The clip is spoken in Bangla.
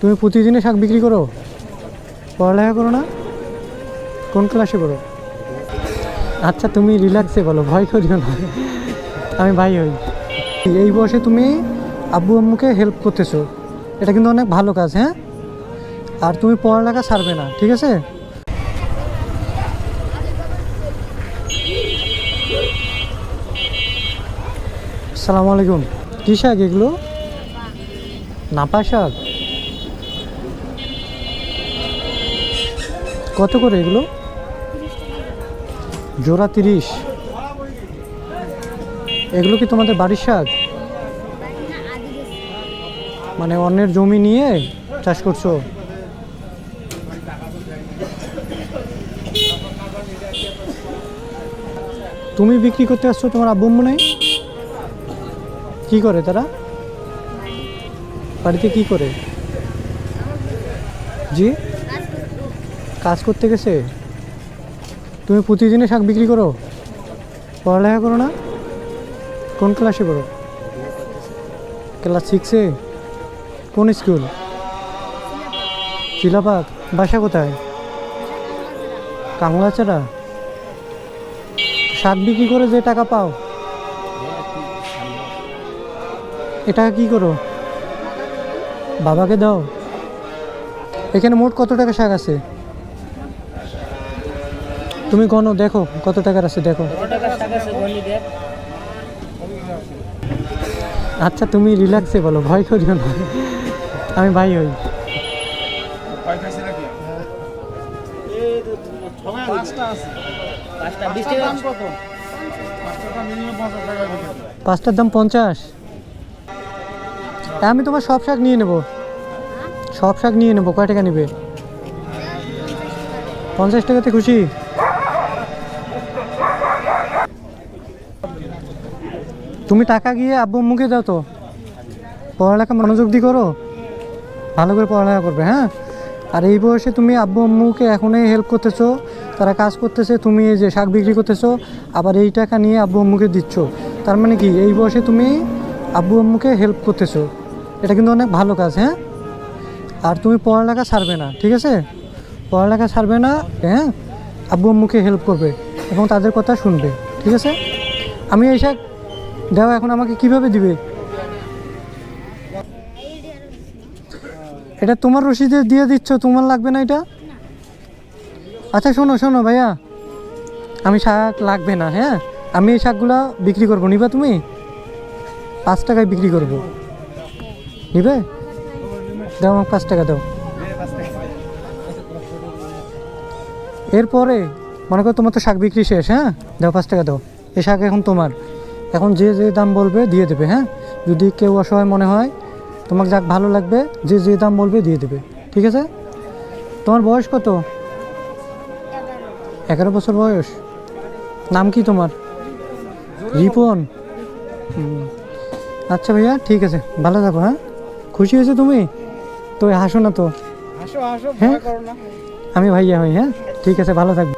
তুমি প্রতিদিনে শাক বিক্রি করো? পড়ালেখা করো না? কোন ক্লাসে করো আচ্ছা তুমি রিল্যাক্সে বলো, ভয় করিও না। আমি ভাই হই। এই বয়সে তুমি আব্বু আম্মুকে হেল্প করতেছো। এটা কিন্তু অনেক ভালো কাজ হ্যাঁ? আর তুমি পড়ালেখা ছাড়বে না, ঠিক আছে? আসসালামু আলাইকুম। কী শাক এগুলো? নাপা শাক? কত করে এগুলো? জোড়া তিরিশ। এগুলো কি তোমাদের বাড়ির শাক? মানে অন্যের জমি নিয়ে চাষ করছ? তুমি বিক্রি করতে আসছো, তোমার আব্বু নেই? কি করে তারা? বাড়িতে কি করে? জি? কাজ করতে গেছে? তুমি প্রতিদিনে শাক বিক্রি করো? পড়ালেখা করো না? কোন ক্লাসে করো ক্লাস সিক্সে কোন স্কুল চিলাপাক বাসা কোথায়? কাংলাচারা শাক বিক্রি করে যে টাকা পাও। এ টাকা কি করো? বাবাকে দাও। এখানে মোট কত টাকা শাক আছে? তুমি গণো, দেখো, কত টাকার আছে, দেখো। আচ্ছা তুমি রিল্যাক্সে বলো, ভয় করিও না। আমি ভাই হই। পাঁচটার দাম পঞ্চাশ। আমি তোমার সব শাক নিয়ে নেব। সব শাক নিয়ে নেব, কয় টাকা নিবে? পঞ্চাশ টাকাতে খুশি? তুমি টাকা গিয়ে আব্বু আম্মুকে দাও তো। পড়ালেখা মনোযোগ দিয়ে করো। ভালো করে পড়ালেখা করবে হ্যাঁ? আর এই বয়সে তুমি আব্বু আম্মুকে এখনই হেল্প করতেছো, তারা কাজ করতেছে, তুমি এই যে শাক বিক্রি করতেছো, আবার এই টাকা নিয়ে আব্বু আম্মুকে দিচ্ছ। তার মানে কি, এই বয়সে তুমি আব্বু আম্মুকে হেল্প করতেছো। এটা কিন্তু অনেক ভালো কাজ হ্যাঁ? আর তুমি পড়ালেখা ছাড়বে না, ঠিক আছে? পড়ালেখা ছাড়বে না হ্যাঁ? আব্বু আম্মুকে হেল্প করবে এবং তাদের কথা শুনবে, ঠিক আছে? আমি এই শাক? দাও, এখন আমাকে কীভাবে দিবে? এটা তোমার রসিদে দিয়ে দিচ্ছ, তোমার লাগবে না এটা? আচ্ছা শোনো শোনো ভাইয়া। আমি শাক লাগবে না হ্যাঁ? আমি এই শাকগুলো বিক্রি করব। নিবা তুমি? পাঁচ টাকায় বিক্রি করব। নিবে? দাও, আমাকে পাঁচ টাকা দাও। এরপরে, মনে করো তোমার তো শাক বিক্রি শেষ হ্যাঁ? দাও, পাঁচ টাকা দাও। এই শাক এখন তোমার। এখন যে যে দাম বলবে দিয়ে দেবে হ্যাঁ? যদি কেউ অসহায় মনে হয় তোমাকে যাক ভালো লাগবে যে যে দাম বলবে দিয়ে দেবে ঠিক আছে? তোমার বয়স কত? এগারো বছর বয়স। নাম কি তোমার? রিপন। আচ্ছা ভাইয়া ঠিক আছে ভালো থাকো হ্যাঁ? খুশি হয়েছো তুমি? তো হাসো না তো। হ্যাঁ? আমি ভাইয়া হই হ্যাঁ? ঠিক আছে ভালো থাকবে।